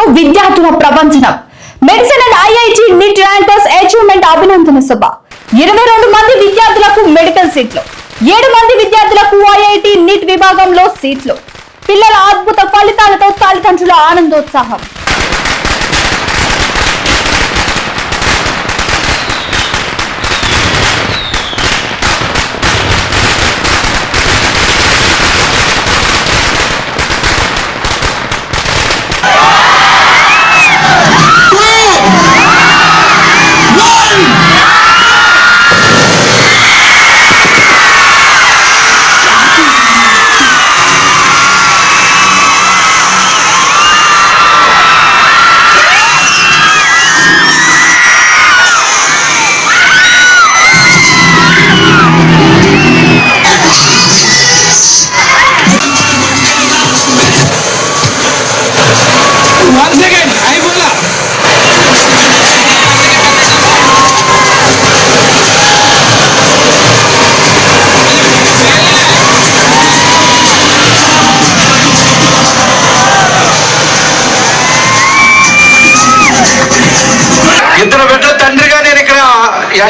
కాలేజీలో విద్యార్థుల ప్రపంచనం medicine and IIT NEET rankers achievement అభినందన సభ. ఇరవై రెండు మంది విద్యార్థులకు మెడికల్ సీట్లు. ఏడు మంది విద్యార్థులకు ఐఐటి నీట్ విభాగంలో సీట్లు. పిల్లల అద్భుత ఫలితాలతో తల్లిదండ్రుల ఆనందోత్సాహం.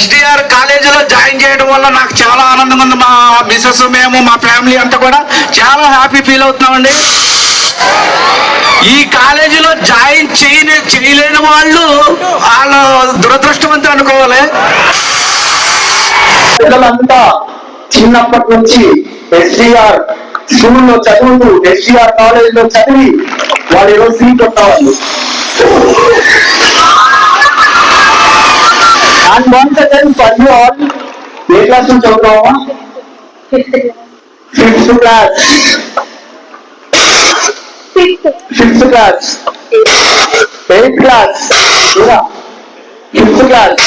ఎస్డిఆర్ కాలేజీలో జాయిన్ చేయడం వల్ల నాకు చాలా ఆనందంగా ఉంది. మా మిసెస్ మేము మా ఫ్యామిలీ అంతా కూడా చాలా హ్యాపీ ఫీల్ అవుతున్నామండి. ఈ కాలేజీలో జాయిన్ చేయని చేయలేని వాళ్ళు వాళ్ళ దురదృష్టవంతులు అనుకోవాలి. పిల్లలంతా చిన్నప్పటి నుంచి ఎస్డిఆర్ స్కూల్లో చదువుతూ ఎస్డిఆర్ కాలేజీలో చదివి వాళ్ళు ఏదో సీట్ వస్తారు again for you all A class నుంచి చదువుతావా fifth class fifth class eighth class fifth class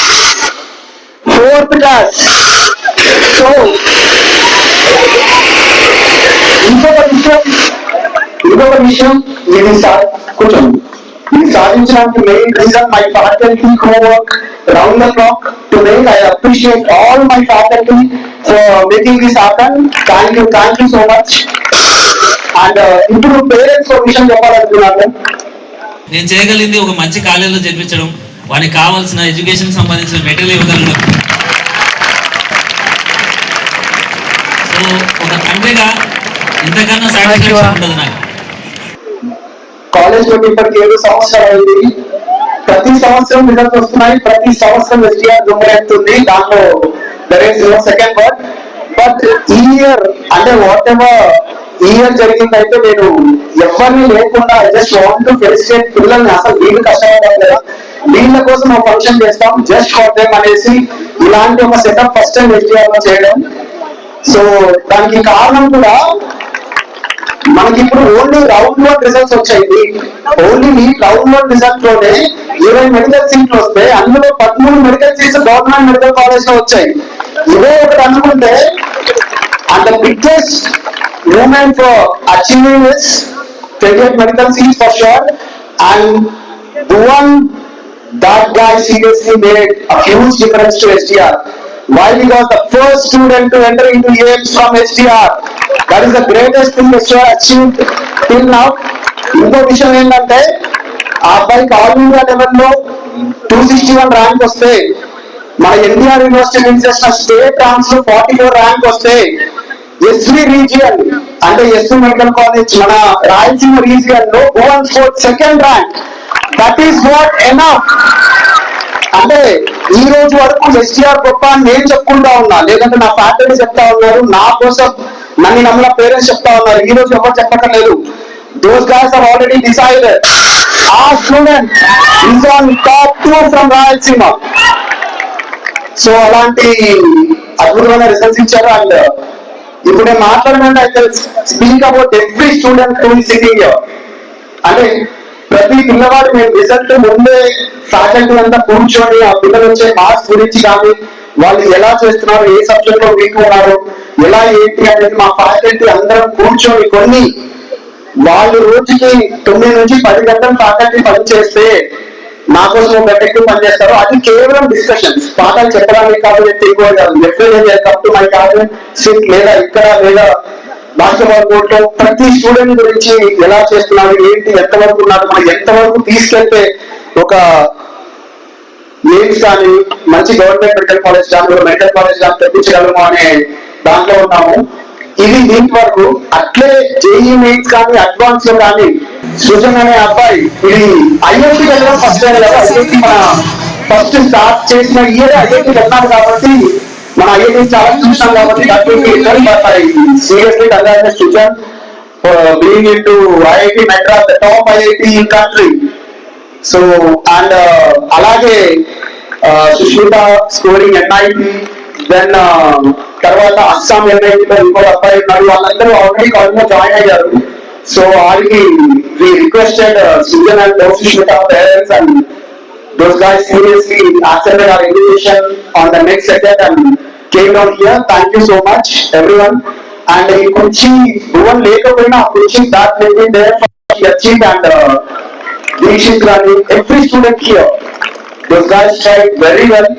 fourth class so ఇంకొక విషయం ఇంకొక విషయం ఇది సా- కొంచెం ఇది సాధించడానికి main reason my faculty homework round the clock to make I appreciate all my faculty for making this happen thank you thank you so much and ఇప్పుడు పేరెంట్స్ ఒక విషయం చెప్పాలనుకున్నాను. నేను చేయగలిగింది ఒక మంచి కాలేజీలో చేర్పించడం. వానికి కావాల్సిన ఎడ్యుకేషన్ సంబంధించిన మెటీరియల్ ఇవ్వగలడం సో ఒక తండ్రిగా ఇంతకన్నా సాటిస్ఫాక్షన్ ఉండదు నాకు. కాలేజ్లో ఇప్పటికి ఏడు సంవత్సరాలు అయింది. ప్రతి సంవత్సరం రిజల్ట్స్ వస్తున్నాయి. ప్రతి సంవత్సరం ఎస్టీఆర్ దుమ్మెత్తుంది దాంట్లో there is no second word but ఈ ఇయర్ అంటే వాట్ ఎవర్ ఈ ఇయర్ జరిగిందైతే నేను ఎవరిని లేకుండా జస్ట్ వాంట్ టు ఫెలిసిటేట్ పిల్లల్ని. అసలు వీళ్ళు కష్టపడడం లేదా వీళ్ళ కోసం ఒక ఫంక్షన్ చేస్తాం. జస్ట్ ఫర్ దెమ్ అనేసి ఇలాంటి ఒక సెటప్ ఫస్ట్ టైం ఎస్టీఆర్లో చేయడం. సో దానికి కారణం కూడా మనకి ఇప్పుడు ఓన్లీ రౌండ్ వన్ రిజల్ట్స్ వచ్చాయి. ఓన్లీ ఈ రౌండ్ వన్ రిజల్ట్లోనే ఇరవై మెడికల్ సీట్లు వస్తాయి అందులో పదమూడు మెడికల్ సీట్స్ గవర్నమెంట్ మెడికల్ కాలేజ్లో వచ్చాయి. ఇదే ఒకటి అనుకుంటే and the biggest moment for achieving is twenty get medical seats for sure. And the one that guy seriously made a huge difference to SDR. Why? Because the first student to enter into AIMS from SDR. That is the greatest thing SDR achieved till now. ఇంకో విషయం ఏంటంటే ఆ అబ్బాయికి all India లెవెల్లో two sixty one rank వస్తే మన NTR university నుంచి చేసిన స్టేట్ ర్యాంక్స్లో ఫార్టీ ఫోర్ ర్యాంక్ వస్తే ఎస్వి రీజియన్ అంటే ఎస్వి మెడికల్ కాలేజ్ మన రాయలసీమ రీజియన్లో Goan sport second rank that is not enough అంటే ఈ రోజు వరకు ఎస్టీఆర్ గొప్ప అని నేను చెప్పుకుంటా ఉన్నా. లేదంటే నా ఫ్యాకల్టీ చెప్తా ఉన్నారు నా కోసం నన్ను నమ్మిన పేరెంట్స్ చెప్తా ఉన్నారు. ఈ రోజు ఎవరు చెప్పక్కర్లేదు. Those guys are already decided ఆ student is on top two from Rayalaseema. So అలాంటి అద్భుతమైన రిజల్ట్స్ ఇచ్చారు. అండ్ uh, ఇప్పుడు నేను అయితే speak about every student to sitting అంటే ప్రతి పిల్లవాడు మేము రిజల్ట్ ముందే ఫ్యాకల్టీ అంతా కూర్చొని ఆ పిల్లలు వచ్చే మార్క్స్ గురించి కానీ వాళ్ళు ఎలా చేస్తున్నారు ఏ సబ్జెక్ట్లో వీక్ ఉన్నారు ఎలా ఏంటి అనేది మా ఫ్యాకల్టీ అందరం కూర్చొని కొన్ని వాళ్ళు రోజుకి తొమ్మిది నుంచి పది గంటలు ఫ్యాకల్టీ పని చేస్తే నా కోసం ఒక ఎఫెక్టివ్ పని చేస్తారు. అది కేవలం డిస్కషన్స్ పాఠాలు చెప్పడానికి కాదు నేను తిరిగి కాదు ఎఫ్ఐ కప్ మై కాదు సిట్ లేదా ఇక్కడ లేదా బాస్కెట్బాల్ కోర్ట్లో ప్రతి స్టూడెంట్ గురించి ఎలా చేస్తున్నారు ఏంటి ఎంతవరకు ఉన్నారు మనం ఎంతవరకు తీసుకెళ్తే ఒక ఎయిమ్స్ కానీ మంచి గవర్నమెంట్ మెడికల్ కాలేజ్ కానీ మెడికల్ కాలేజ్ కానీ తెప్పించగలము అనే దాంట్లో ఉన్నాము. ఇది దీని వరకు అట్లే జేఈ మెయిన్స్ కానీ అడ్వాన్స్లో కానీ సృజన్ అనే అబ్బాయి ఇది ఐఐటి వెళ్ళడం ఫస్ట్ టైం కదా. ఐఐటి మన ఫస్ట్ స్టార్ట్ చేసిన ఇయర్ ఐఐటి వెళ్ళాం కాబట్టి మన ఐఐటి చాలా చూసాం కాబట్టి seriously congratulate Srujan being in to IIT Madras top IIT in country so and అలాగే uh, Sushmita scoring NIT then తర్వాత అస్సాం ఎన్ఐటిలో ఇంకో అబ్బాయి ఉన్నారు. వాళ్ళందరూ ఆల్రెడీ కాలేజ్ జాయిన్ అయ్యారు. సో వారికి we requested Sujan and Sushmita parents and those guys seriously accepted our invitation on the next second and came down here. Thank you so much, everyone. And he could see one lake of Rina, pushing that lady there for he achieved and uh, Deekshit Rani, every student here. Those guys tried very well.